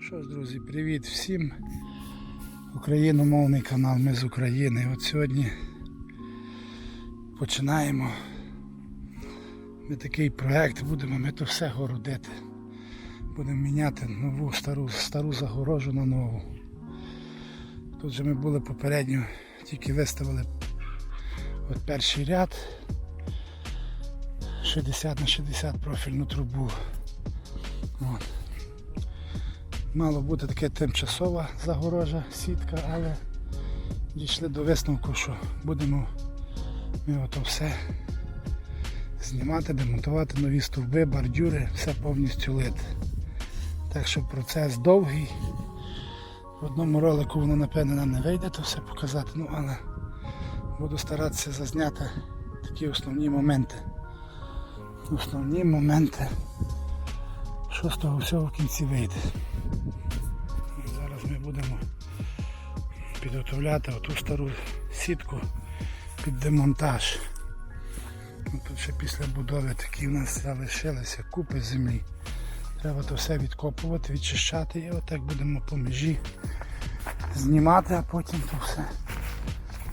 Ну що ж, друзі, привіт всім. Україномовний канал Ми з України. От сьогодні починаємо. Ми такий проект будемо, ми то все городити. Будемо міняти нову стару, стару загорожу на нову. Тут же ми були попередньо, тільки виставили от перший ряд 60 на 60 профільну трубу. От. Мало бути таке тимчасова загорожа, сітка, але дійшли до висновку, що будемо ми ото все знімати, демонтувати нові стовби, бордюри, все повністю лити. Так що процес довгий. В одному ролику воно напевне нам не вийде то все показати, ну але буду старатися зазняти такі основні моменти. Основні моменти, що з того всього в кінці вийде. Підготовляти оту стару сітку під демонтаж. Ну, Тут ще після будови такі в нас залишилися купи землі. Треба то все відкопувати, відчищати і отак будемо по межі знімати, а потім то все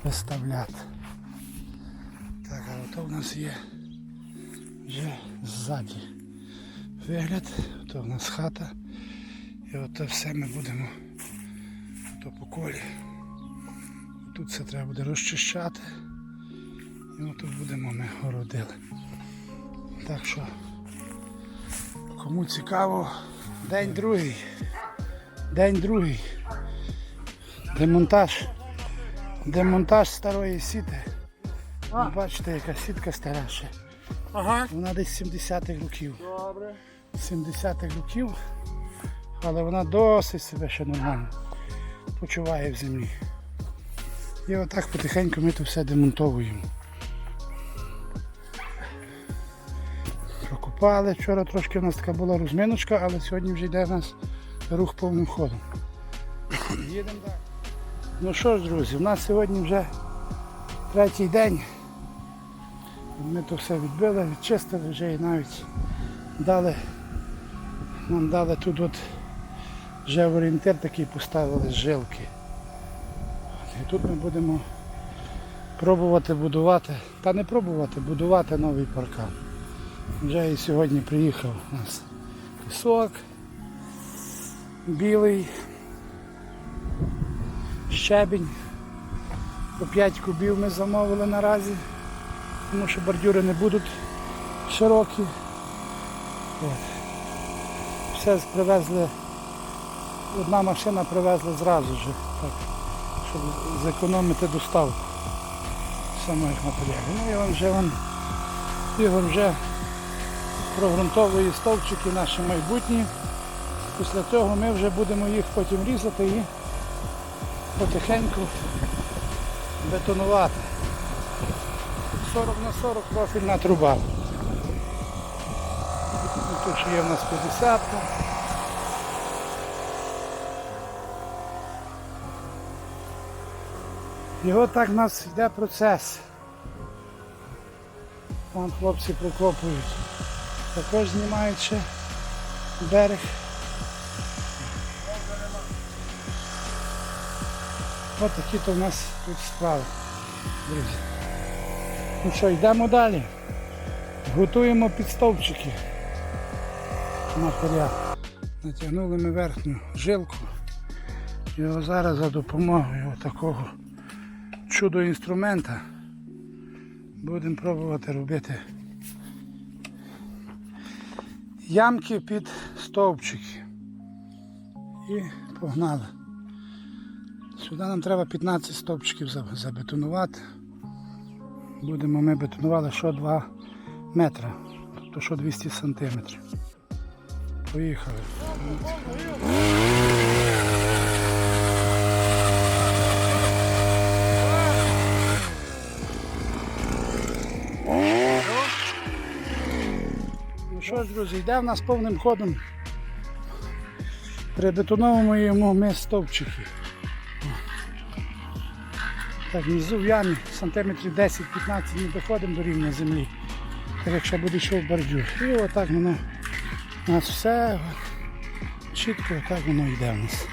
виставляти. Так, а ото в нас є вже ззаді вигляд, ото в нас хата. І ото все ми будемо ото по колі. Тут все треба буде розчищати. І отут будемо ми городили. Так що, кому цікаво, день другий. День другий. Демонтаж. Демонтаж старої сіти. Ви Бачите, яка сітка стара ще. Ага. Вона десь 70-х років. Добре. 70-х років, але вона досить себе ще нормально почуває в землі. І отак потихеньку ми тут все демонтовуємо. Прокопали, вчора трошки у нас така була розминочка, але сьогодні вже йде в нас рух повним ходом. Їдемо далі. Ну що ж, друзі, у нас сьогодні вже третій день. Ми то все відбили, відчистили вже і навіть дали, нам дали тут от вже орієнтир такий поставили з жилки. І тут ми будемо пробувати будувати, та не пробувати, будувати новий паркан. Вже і сьогодні приїхав у нас пісок, білий, щебінь. По 5 кубів ми замовили наразі, тому що бордюри не будуть широкі. От. Все привезли, одна машина привезла зразу ж, так, щоб зекономити доставку самих матеріалів. Ну і він вже вон, Ігор вже прогрунтовує стовпчики наші майбутні. Після цього ми вже будемо їх потім різати і потихеньку бетонувати. 40 на 40 профільна труба. Тут ще є в нас 50. І от так в нас йде процес. Там хлопці прокопують. Також знімають ще берег. Ось такі то в нас тут справи, друзі. Ну що, йдемо далі. Готуємо підстовпчики на поряд. Натягнули ми верхню жилку. І зараз за допомогою такого чудо інструмента будемо пробувати робити ямки під стовпчики. І погнали. Сюди нам треба 15 стовпчиків забетонувати. Будемо ми бетонували що 2 метри, тобто що 200 сантиметрів. Поїхали. Що ж, друзі, йде в нас повним ходом. Прибетоновуємо ми стовпчики. Так, внизу в ямі сантиметрів 10-15 не доходимо до рівня землі. Так як ще буде йшов бордюр. І отак воно у нас все чітко, отак воно йде в нас.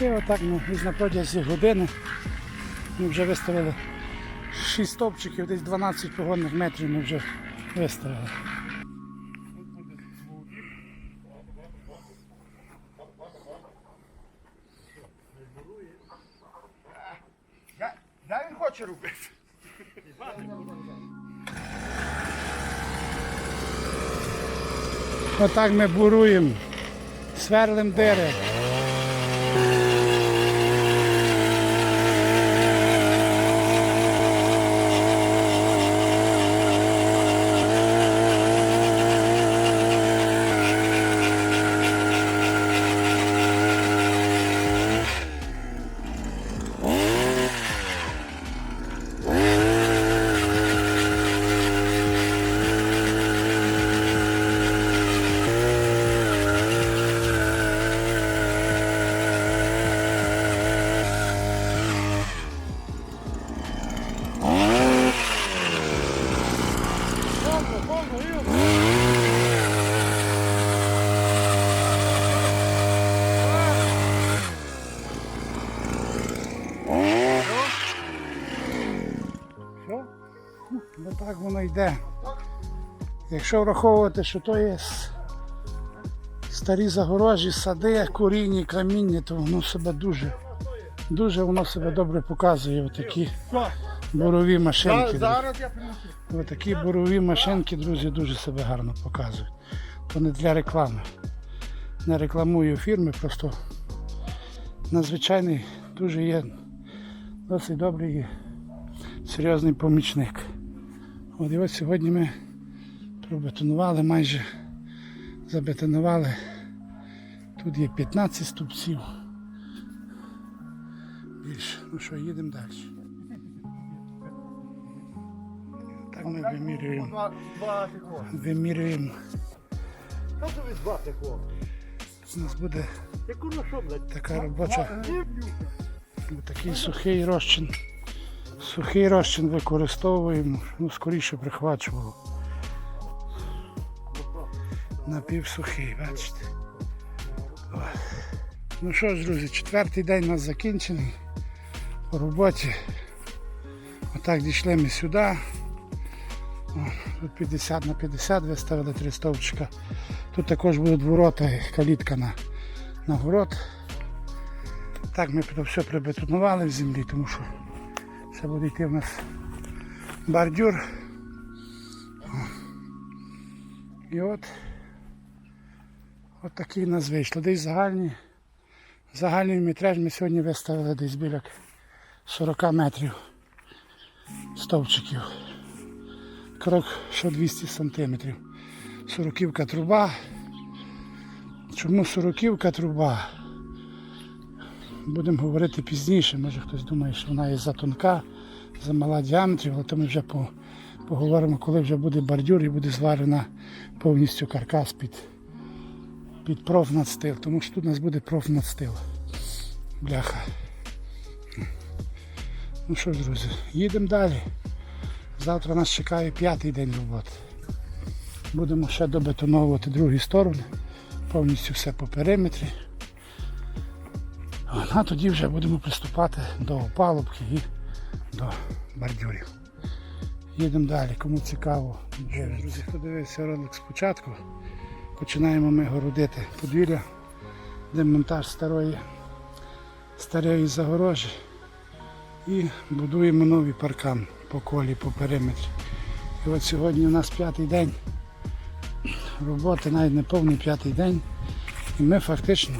І отак десь на протязі години ми вже виставили 6 стовпчиків, десь 12 погонних метрів ми вже виставили. Хоче робити. Отак ми буруємо, сверлим дири. Що? Ну так воно йде. Якщо враховувати, що то є старі загорожі, сади, коріння, каміння, то воно себе дуже, дуже воно себе добре показує. Отакі бурові машинки. Зараз. Отакі бурові машинки, друзі, дуже себе гарно показують. То не для реклами. Не рекламую фірми, просто надзвичайний дуже є досить добрий і серйозний помічник. От і ось сьогодні ми пробетонували, майже забетонували. Тут є 15 ступців. Більше. Ну що, їдемо далі. Так ми вимірюємо. Вимірюємо. У нас буде така робоча, такий сухий розчин. Сухий розчин використовуємо, ну скоріше прихвачувало. Напівсухий, бачите. Ну що ж, друзі, четвертий день у нас закінчений по роботі. Отак дійшли ми сюди. О, Тут 50 на 50 виставили три стовпчика. Тут також будуть ворота, і калітка на, на город. Так ми все прибетонували в землі, тому що ще буде йти в нас бордюр. І от, от такий у нас вийшло. Десь загальні, загальний метраж ми сьогодні виставили десь біля 40 метрів стовпчиків. Крок що 200 сантиметрів. Сороківка труба. Чому сороківка труба? Будемо говорити пізніше. Може хтось думає, що вона є затонка, замала діаметрів, але то ми вже по- поговоримо, коли вже буде бордюр і буде зварена повністю каркас під, під профнадстил. Тому що тут у нас буде профнадстил. Бляха. Ну що ж, друзі, їдемо далі. Завтра нас чекає п'ятий день роботи. Будемо ще добетоновувати другі сторони, повністю все по периметрі. А тоді вже будемо приступати до опалубки і до бордюрів. Їдемо далі, кому цікаво. Друзі, хто дивився ролик спочатку, починаємо ми городити подвір'я, демонтаж старої, старої загорожі і будуємо новий паркан по колі, по периметрі. І от сьогодні у нас п'ятий день роботи, навіть не повний п'ятий день. І ми фактично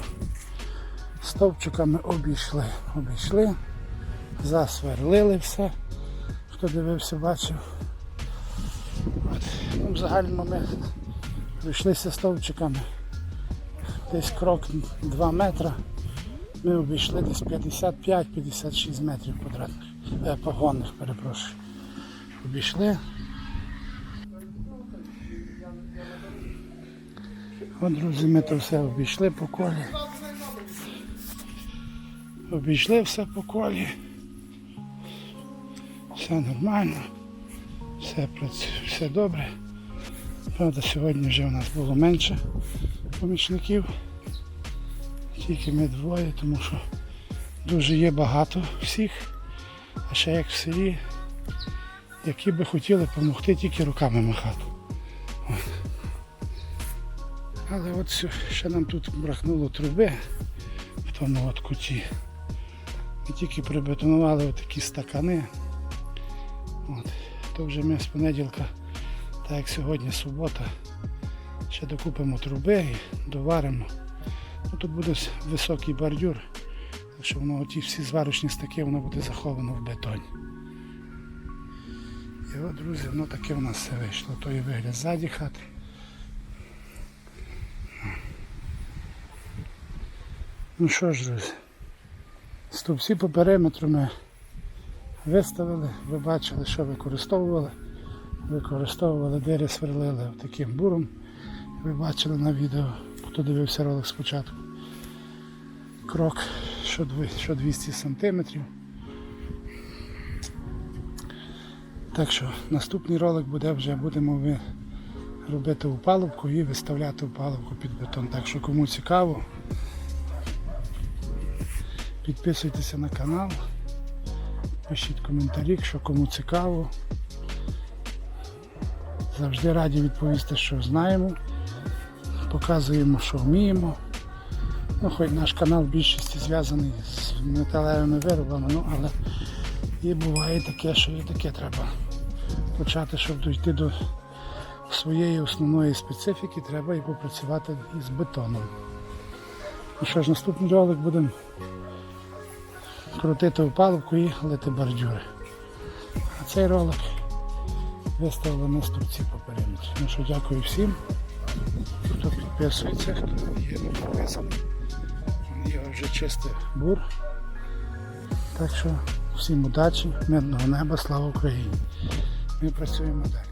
стовпчиками обійшли. Обійшли, засверлили все. Хто дивився, бачив. От. Ну, в загальному ми пройшлися стовпчиками. Десь крок 2 метра. Ми обійшли десь 55-56 метрів квадратних, е, погонних, перепрошую. Обійшли. От, друзі, ми то все обійшли по колі. Обійшли все по колі. Все нормально. Все все добре. Правда, сьогодні вже у нас було менше помічників. Тільки ми двоє, тому що дуже є багато всіх. А ще як в селі, які би хотіли допомогти, тільки руками махати. Але от ще нам тут бракнуло труби в тому от куті. Ми тільки прибетонували такі стакани. От. То вже ми з понеділка, так як сьогодні субота, ще докупимо труби і доваримо. Ну, тут буде високий бордюр, так що воно ті всі зварочні стаки воно буде заховано в бетоні. І от, друзі, воно таке у нас все вийшло. То і вигляд ззаді хати. Ну що ж, друзі, стовпці по периметру ми виставили, ви бачили, що використовували. Використовували дири, сверлили таким буром. Ви бачили на відео, хто дивився ролик спочатку. Крок що 200 см. Так що наступний ролик буде вже будемо ви робити упалубку і виставляти упалубку під бетон. Так що кому цікаво, підписуйтеся на канал, пишіть коментарі, що кому цікаво. Завжди раді відповісти, що знаємо. Показуємо, що вміємо. Ну, хоч наш канал в більшості зв'язаний з металевими виробами, ну, але і буває таке, що і таке треба почати, щоб дійти до своєї основної специфіки, треба і попрацювати із бетоном. Ну що ж, наступний ролик будемо крутити опалубку і лити бордюри. А цей ролик виставили на ступці по периметру. Ну що, дякую всім, хто підписується, хто є не підписаний. Є вже чистий бур. Так що всім удачі, мирного неба, слава Україні. Ми працюємо далі.